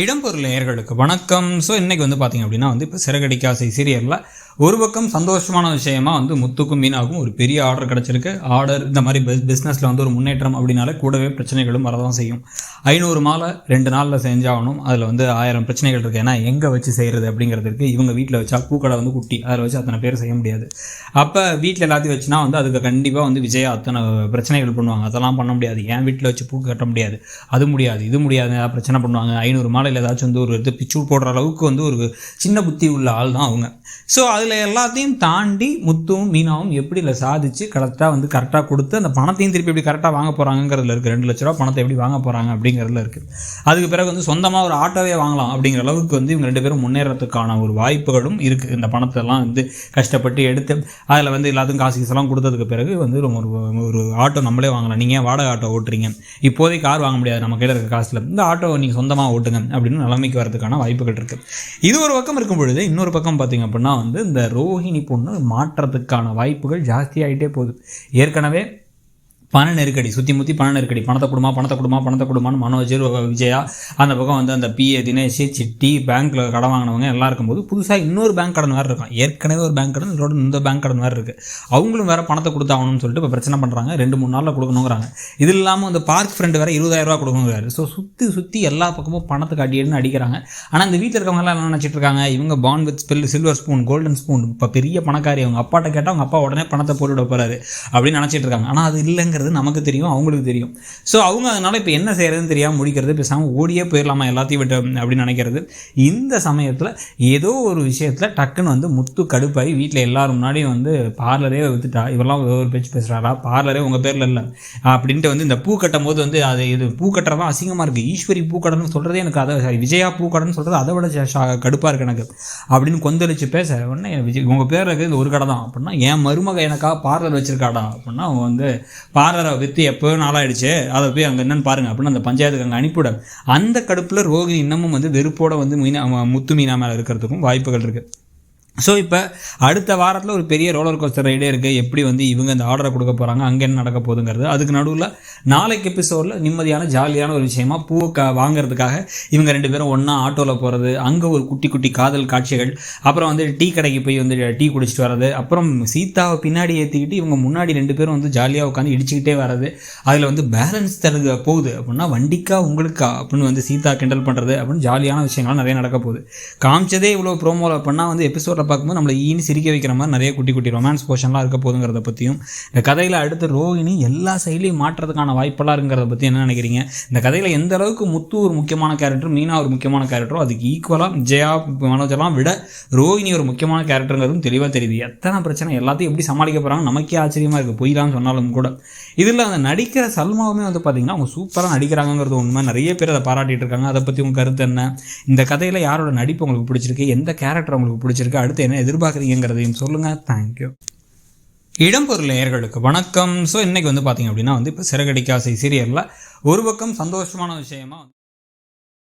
இடம்பொருள் நேயர்களுக்கு வணக்கம். ஸோ இன்றைக்கி வந்து பார்த்திங்க அப்படின்னா வந்து இப்போ சிறகடிக்காசை சீரியலில் ஒரு பக்கம் சந்தோஷமான விஷயமா வந்து முத்துக்கும் மீனாகும் ஒரு பெரிய ஆர்டர் கிடச்சிருக்கு. ஆர்டர் இந்த மாதிரி பிஸ் பிஸ்னஸில் வந்து ஒரு முன்னேற்றம் அப்படின்னாலே கூடவே பிரச்சனைகளும் வரதான் செய்யும். ஐநூறு மாலை ரெண்டு நாளில் செஞ்சாகணும். அதில் வந்து ஆயிரம் பிரச்சனைகள் இருக்குது ஏன்னா எங்கே வச்சு செய்கிறது அப்படிங்கிறதுக்கு இவங்க வீட்டில் வச்சா பூக்கடை வந்து குட்டி. அதில் வச்சு அத்தனை பேர் செய்ய முடியாது. அப்போ வீட்டில் எல்லாத்தையும் வச்சுனா வந்து அதுக்கு கண்டிப்பாக வந்து விஜயா அத்தனை பிரச்சனைகள் பண்ணுவாங்க. அதெல்லாம் பண்ண முடியாது. என் வீட்டில் வச்சு பூ கட்ட முடியாது. அது முடியாது இது முடியாது பிரச்சனை பண்ணுவாங்க. ஐநூறு மாலையில் ஏதாச்சும் வந்து ஒரு இது பிச்சு போடுற அளவுக்கு வந்து ஒரு சின்ன புத்தி உள்ள ஆள் தான் அவங்க. ஸோ அதில் எல்லாத்தையும் தாண்டி முத்துவும் மீனாவும் எப்படி இல்லை சாதிச்சு கரெக்டாக வந்து கரெக்டாக கொடுத்து அந்த பணத்தையும் திருப்பி எப்படி கரெக்டாக வாங்க போகிறாங்கிறதுல இருக்குது ரெண்டு லட்ச ரூபா பணத்தை எப்படி வாங்க போகிறாங்க அப்படிங்கிறதுல இருக்குது அதுக்கு பிறகு வந்து சொந்தமாக ஒரு ஆட்டோவே வாங்கலாம் அப்படிங்கிற அளவுக்கு வந்து இவங்க ரெண்டு பேரும் முன்னேறதுக்கான ஒரு வாய்ப்புகளும் இருக்குது இந்த பணத்தெல்லாம் வந்து கஷ்டப்பட்டு எடுத்து அதில் வந்து எல்லாத்துக்கும் காசு கீசெல்லாம் கொடுத்ததுக்கு பிறகு வந்து ரொம்ப ஒரு ஒரு ஆட்டோ நம்மளே வாங்கலாம். நீங்கள் வாடகை ஆட்டோ ஓட்டுறீங்க இப்போதைக்கு கார் வாங்க முடியாது. நம்ம கையில் இருக்க காசில். இந்த ஆட்டோ நீங்கள் சொந்தமாக ஓட்டுங்க அப்படின்னு நிலைமைக்கு வரதுக்கான வாய்ப்புகள் இருக்குது இது ஒரு பக்கம் இருக்கும் பொழுது இன்னொரு பக்கம் பார்த்திங்க அப்படின்னா வந்து இந்த ரோஹிணி பொண்ணு மாற்றத்துக்கான வாய்ப்புகள் ஜாஸ்தியாகிட்டே போகுது. ஏற்கனவே பண நெருக்கடி சுற்றி முற்றி பண நெருக்கடி. பணத்தை கொடுமா பணத்தை கொடுமா பணத்தை கொடுமான்னு மனோஜ் விஜயா அந்த பக்கம் வந்து அந்த பிஏ தினேஷ் சிட்டி பேங்க்கில் கடன் வாங்கினவங்க எல்லாம் இருக்கும்போது புதுசாக இன்னொரு பேங்க் கடன் வேறு இருக்கும். ஏற்கனவே ஒரு பேங்க் கடன் இதோட இந்த பேங்க் கடன் வேறு இருக்குது அவங்களும் வேறு பணத்தை கொடுத்தாகணும்னு சொல்லிட்டு இப்போ பிரச்சனை பண்ணுறாங்க ரெண்டு மூணு நாளில் கொடுக்கணுங்கிறாங்க. இது இல்லாமல் அந்த பார்க் ஃப்ரெண்டு வேறு இருபதாயிரரூவா கொடுக்கணுங்கிறாரு. ஸோ சுற்றி சுற்றி எல்லா பக்கமும் பணத்தை அடியேன்னு அடிக்கிறாங்க. ஆனால் இந்த வீட்டில் இருக்கவங்கலாம் என்ன நினச்சிட்டு இருக்காங்க? இவங்க born with spell silver spoon golden spoon இப்போ பெரிய பணக்காரி அவங்க அப்பாட்ட கேட்டால் அவங்க அப்பா உடனே பணத்தை போட்டு விட போகிறாரு அப்படின்னு நினச்சிட்டு இருக்காங்க. ஆனால் அது இல்லைங்கிற நடக்கிறது நமக்கு தெரியும் அவங்களுக்கு தெரியும். ஸோ அவங்க அதனால் இப்போ என்ன செய்கிறதுன்னு தெரியாமல் முடிக்கிறது பேசாமல் ஓடியே போயிடலாமா எல்லாத்தையும் விட்டு அப்படின்னு நினைக்கிறது. இந்த சமயத்தில் ஏதோ ஒரு விஷயத்தில் டக்குன்னு வந்து முத்து கடுப்பாகி வீட்டில் எல்லாரும் முன்னாடியும் வந்து பார்லரே வித்துட்டா இவெல்லாம் ஒரு பேச்சு பேசுகிறாரா பார்லரே உங்கள் பேரில் இல்லை. அப்படின்ட்டு வந்து இந்த பூ கட்டும் போது வந்து அது இது பூ கட்டுறதான் அசிங்கமாக இருக்குது ஈஸ்வரி பூக்கடைன்னு சொல்கிறதே எனக்கு அதை sorry, விஜயா பூக்கடைன்னு சொல்கிறது அதை விட கடுப்பாக இருக்குது எனக்கு. அப்படின்னு கொந்தளிச்சு பேச உடனே விஜய் உங்கள் பேரில் இருக்கிறது ஒரு கடை தான். அப்படின்னா என் மருமக எனக்காக பார்லர் வச்சிருக்காடா? அப்படின்னா அவங்க வந்து பார்லரை விற்று எப்போ நாளாயிடுச்சு? அதை போய் அங்கே என்னன்னு பாருங்க. அப்படின்னு அந்த பஞ்சாயத்துக்கு அங்கே அனுப்பிவிட. அந்த கடுப்பில் ரோகிணி இன்னமும் வந்து வெறுப்போட வந்து மீனா முத்து மீனா மேலே இருக்கிறதுக்கும் வாய்ப்புகள் இருக்குது ஸோ இப்போ அடுத்த வாரத்தில் ஒரு பெரிய ரோலர் கோஸ்டர் ரைடே இருக்குது எப்படி வந்து இவங்க இந்த ஆர்டரை கொடுக்க போகிறாங்க அங்கே என்ன நடக்க போகுதுங்கிறது. அதுக்கு நடுவில் நாளைக்கு எபிசோடில் நிம்மதியான ஜாலியான ஒரு விஷயமா பூவை க வாங்குறதுக்காக இவங்க ரெண்டு பேரும் ஒன்றா ஆட்டோவில் போகிறது அங்கே ஒரு குட்டி குட்டி காதல் காட்சிகள் அப்புறம் வந்து டீ கடைக்கு போய் வந்து டீ குடிச்சிட்டு வர்றது அப்புறம் சீதாவை பின்னாடி ஏற்றிக்கிட்டு இவங்க முன்னாடி ரெண்டு பேரும் வந்து ஜாலியாக உட்காந்து இடிச்சுக்கிட்டே வர்றது அதில் வந்து பேலன்ஸ் தருது போகுது. அப்படின்னா வண்டிக்கா உங்களுக்கா? அப்படின்னு வந்து சீதா கிண்டல் பண்ணுறது அப்படின்னு ஜாலியான விஷயங்கள்லாம் நிறைய நடக்க போகுது. காமிச்சதே இவ்வளோ ப்ரோமோவில் அப்படின்னா வந்து படத்தில் பார்க்கும்போது நம்மளை ஈனி சிரிக்க வைக்கிற மாதிரி நிறைய குட்டி குட்டி ரொமான்ஸ் போர்ஷன்லாம் இருக்க போகுதுங்கிறத பற்றியும் இந்த கதையில் அடுத்து ரோஹிணி எல்லா சைட்லையும் மாற்றுறதுக்கான வாய்ப்பெல்லாம் இருக்கிறத பற்றி என்ன நினைக்கிறீங்க? இந்த கதையில் எந்த அளவுக்கு முத்து ஒரு முக்கியமான கேரக்டர் மீனா ஒரு முக்கியமான கேரக்டரோ அதுக்கு ஈக்குவலாக ஜெயா மனோஜெல்லாம் விட ரோஹிணி ஒரு முக்கியமான கேரக்டருங்கிறதும் தெளிவாக தெரியுது. எத்தனை பிரச்சனை எல்லாத்தையும் எப்படி சமாளிக்க போகிறாங்க நமக்கே ஆச்சரியமாக இருக்குது பொய்லான்னு சொன்னாலும் கூட. இதில் அந்த நடிக்கிற சல்மாவுமே வந்து பார்த்திங்கன்னா அவங்க சூப்பராக நடிக்கிறாங்கங்கிறது உண்மை. நிறைய பேர் அதை பாராட்டிட்டு இருக்காங்க. அதை பற்றி உங்கள் கருத்து என்ன? இந்த கதையில் யாரோட நடிப்பு உங்களுக்கு பிடிச்சிருக்கு? எந்த கேரக்டர் உங்களுக்கு பிடிச்சிருக்கு? அடுத்து என்ன எதிர்பார்க்குறீங்கிறதையும் சொல்லுங்கள் தேங்க்யூ இடம்பொருள் நேயர்களுக்கு வணக்கம். ஸோ இன்றைக்கி வந்து பார்த்திங்க அப்படின்னா வந்து இப்போ சிறகடிக்காசை சீரியலில் ஒரு பக்கம் சந்தோஷமான விஷயமா